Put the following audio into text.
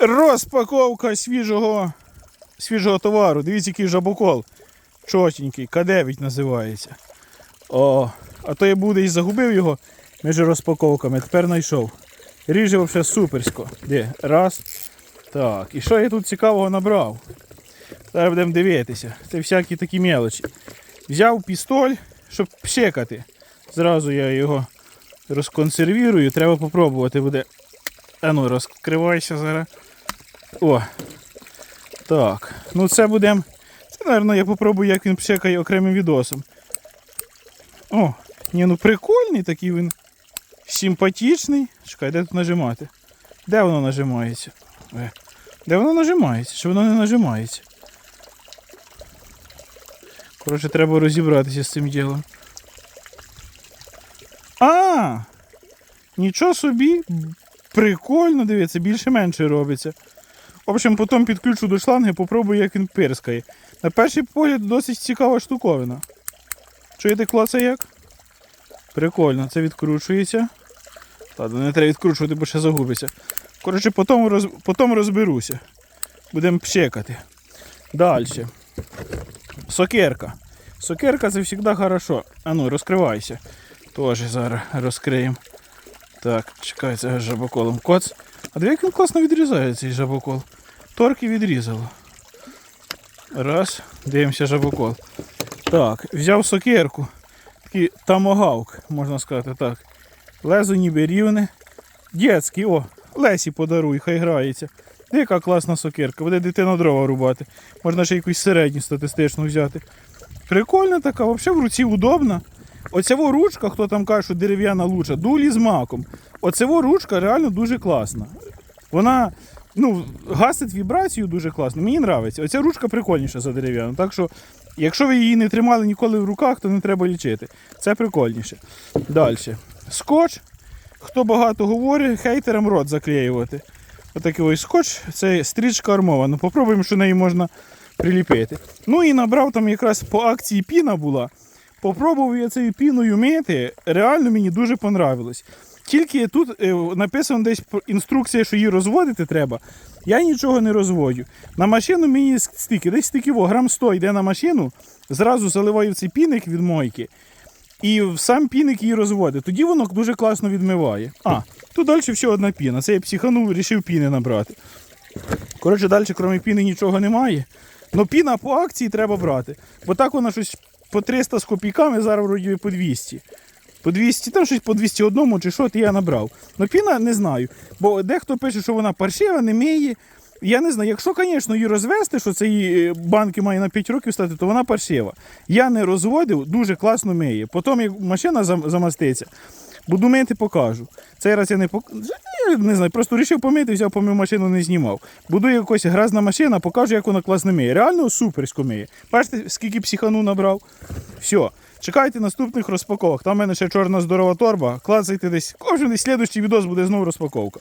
Розпаковка свіжого, свіжого товару. Дивіться, який жабокол. Чотенький, К9 називається. О, а то я був десь загубив його між розпаковками, тепер знайшов. Ріже взагалі суперсько. Де? Раз. Так. І що я тут цікавого набрав? Зараз будемо дивитися. Це всякі такі мелочі. Взяв пістоль, щоб пшикати. Зразу я його розконсервірую. Треба попробувати буде. А ну, розкривайся зараз. О. Так. Ну це будемо. Це, мабуть, я попробую, як він пшикає окремим відосом. О, ні, ну прикольний такий він. Симпатичний. Чекай, де тут нажимати? Де воно нажимається? Е, Де воно нажимається? Чи воно не нажимається? Коротше, треба розібратися з цим ділом. А! Нічого собі. Прикольно, дивіться, більше-менше робиться. В общем, потім підключу до шланги, попробую, як він пирскає. На перший погляд досить цікава штуковина. Чуєте клаца як? Прикольно, це відкручується. Ладно, не треба відкручувати, бо ще загубиться. Коротше, потім, роз... потім розберуся. Будемо пшекати. Далі. Сокерка. Сокерка це завжди хорошо. А ну, розкривайся. Тоже зараз розкриємо. Так, чекай, це жабоколом коц. А диви, як він класно відрізає цей жабокол. Торки відрізало. Раз, дивимося жабокол. Так, взяв сокерку. Такий тамогавк, можна сказати так. Лезо ніби рівне. Дєцький, о, Лесі подаруй, хай грається. Яка класна сокерка, буде дитина дрова рубати. Можна ще якусь середню статистичну взяти. Прикольна така, взагалі в руці удобна. Оцево ручка, хто там каже, що дерев'яна луча, дулі з маком. Оцево ручка реально дуже класна. Вона ну, гасить вібрацію дуже класно. Мені подобається. Оця ручка прикольніша за дерев'яну. Так що, якщо ви її не тримали ніколи в руках, то не треба лічити. Це прикольніше. Далі. Скотч. Хто багато говорить, хейтерам рот заклеювати. Отакий ось скотч, це стрічка армована. Попробуємо, що неї можна приліпити. Ну і набрав там якраз по акції піна була. Попробував я цією піною мити, реально мені дуже понравилось. Тільки тут е, написано десь інструкція, що її розводити треба. Я нічого не розводю. На машину мені стільки, десь стільки грам 100 йде на машину, зразу заливаю цей піник від мойки. І сам піник її розводить. Тоді воно дуже класно відмиває. А, тут далі ще одна піна. Це я психанув, вирішив піни набрати. Коротше, далі, крім піни, нічого немає. Ну піна по акції треба брати. Бо так вона щось по 300 з копійками, зараз вроді по 200. По 200, там щось по 201 чи що, то я набрав. Ну піна не знаю. Бо дехто пише, що вона паршива, не миє. Я не знаю, якщо, звісно, її розвести, що це її банки має на 5 років стати, то вона паршива. Я не розводив, дуже класно миє. Потім, як машина замаститься, буду мити, покажу. Цей раз я не пок... Не знаю, просто вирішив помити, взяв помив машину, не знімав. Буду якось гразна машина, покажу, як вона класно миє. Реально суперсько миє. Бачите, скільки психану набрав. Все. Чекайте наступних розпаковок. Там в мене ще чорна здорова торба. Клацайте десь. Кожен слідуючий відос буде знову розпаковка.